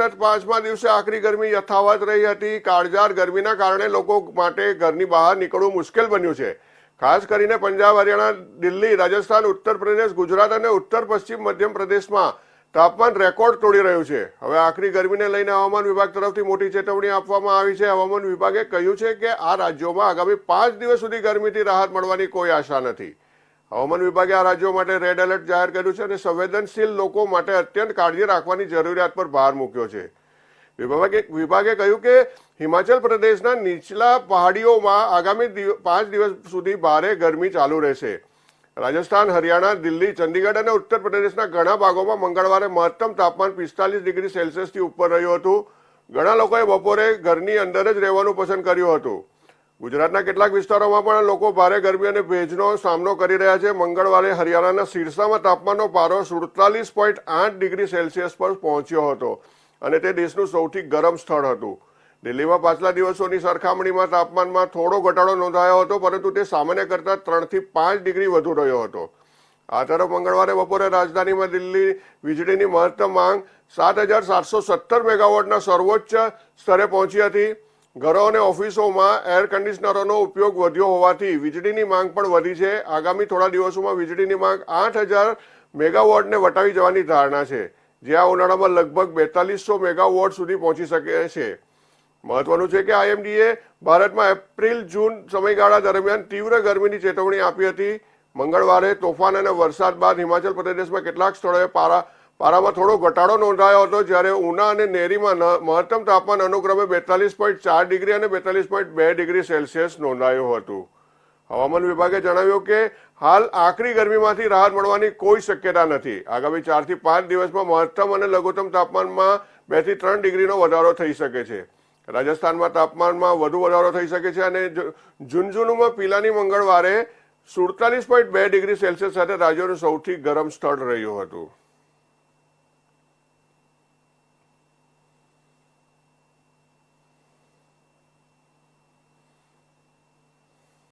સતત પાંચમા દિવસે આખરી ગરમી યથાવત રહી હતી. કાળઝાળ ગરમીના કારણે લોકો માટે ઘરની બહાર નીકળવું મુશ્કેલ બન્યું છે. ખાસ કરીને પંજાબ, હરિયાણા, દિલ્હી, રાજસ્થાન ઉત્તર પ્રદેશ ગુજરાત અને ઉત્તર પશ્ચિમ મધ્ય પ્રદેશમાં તાપમાન રેકોર્ડ તોડી રહ્યું છે. હવે આખરી ગરમીને લઈને હવામાન વિભાગ તરફથી મોટી ચેતવણી આપવામાં આવી છે. હવામાન વિભાગે કહ્યું છે કે આ રાજ્યોમાં આગામી પાંચ દિવસ સુધી ગરમીથી રાહત મળવાની કોઈ આશા નથી. હવામાન વિભાગે આ રાજ્યો માટે રેડ એલર્ટ જાહેર કર્યું છે અને સંવેદનશીલ લોકો માટે અત્યંત કાળજી રાખવાની જરૂરિયાત પર ભાર મૂક્યો છે. વિભાગે કહ્યું કે હિમાચલ પ્રદેશના નીચલા પહાડીઓમાં આગામી પાંચ દિવસ સુધી ભારે ગરમી ચાલુ રહેશે. રાજસ્થાન, હરિયાણા, દિલ્હી, ચંદીગઢ અને ઉત્તર પ્રદેશના ઘણા ભાગોમાં મંગળવારે મહત્તમ તાપમાન પિસ્તાલીસ ડિગ્રી સેલ્સિયસથી ઉપર રહ્યું હતું. ઘણા લોકોએ બપોરે ઘરની અંદર જ રહેવાનું પસંદ કર્યું હતું. ગુજરાતના કેટલાક વિસ્તારોમાં પણ લોકો ભારે ગરમી અને ભેજનો સામનો કરી રહ્યા છે. મંગળવારે હરિયાણાના સિરસામાં તાપમાનનો પારો સુડતાલીસ પોઈન્ટ આઠ ડિગ્રી સેલ્સિયસ પર પહોંચ્યો હતો અને તે દેશનું સૌથી ગરમ સ્થળ હતું. દિલ્હીમાં પાછલા દિવસોની સરખામણીમાં તાપમાનમાં થોડો ઘટાડો નોંધાયો હતો, પરંતુ તે સામાન્ય કરતાં ત્રણથી પાંચ ડિગ્રી વધુ રહ્યો હતો. આ તરફ મંગળવારે બપોરે રાજધાનીમાં દિલ્હી વીજળીની મહત્તમ માંગ સાત હજાર સાતસો સત્તર મેગાવોટના સર્વોચ્ચ સ્તરે પહોંચી હતી. ઘરો અને ઓફિસોમાં એર કન્ડિશનરોનો ઉપયોગ વધ્યો હોવાથી વીજળીની માંગ પણ વધી છે. આગામી થોડા દિવસોમાં વીજળીની માંગ આઠ હજાર મેગાવોટને વટાવી જવાની ધારણા છે, જે આ ઉનાળામાં લગભગ બેતાલીસો મેગાવોટ સુધી પહોંચી શકે છે. મહત્વનું છે કે આઈએમડીએ ભારતમાં એપ્રિલ, જૂન સમયગાળા દરમિયાન તીવ્ર ગરમીની ચેતવણી આપી હતી. મંગળવારે તોફાન અને વરસાદ બાદ હિમાચલ પ્રદેશમાં કેટલાક સ્થળોએ પારા પારામાં થોડો ઘટાડો નોંધાયો હતો જ્યારે ઉના અને નેરીમાં મહત્તમ તાપમાન અનુક્રમે બેતાલીસ પોઈન્ટ ચાર ડિગ્રી અને બેતાલીસ પોઈન્ટ બે ડિગ્રી સેલ્સિયસ નોંધાયું હતું. હવામાન વિભાગે જણાવ્યું કે હાલ આખરી ગરમીમાંથી રાહત મળવાની કોઈ શક્યતા નથી. આગામી ચારથી પાંચ દિવસમાં મહત્તમ અને લઘુત્તમ તાપમાનમાં બેથી ત્રણ ડિગ્રીનો વધારો થઈ શકે છે. રાજસ્થાનમાં તાપમાનમાં વધુ વધારો થઈ શકે છે અને ઝુંઝુનુમાં પીલાની મંગળવારે સુડતાલીસ પોઈન્ટ બે ડિગ્રી સેલ્સિયસ સાથે રાજ્યનું સૌથી ગરમ સ્થળ રહ્યું હતું.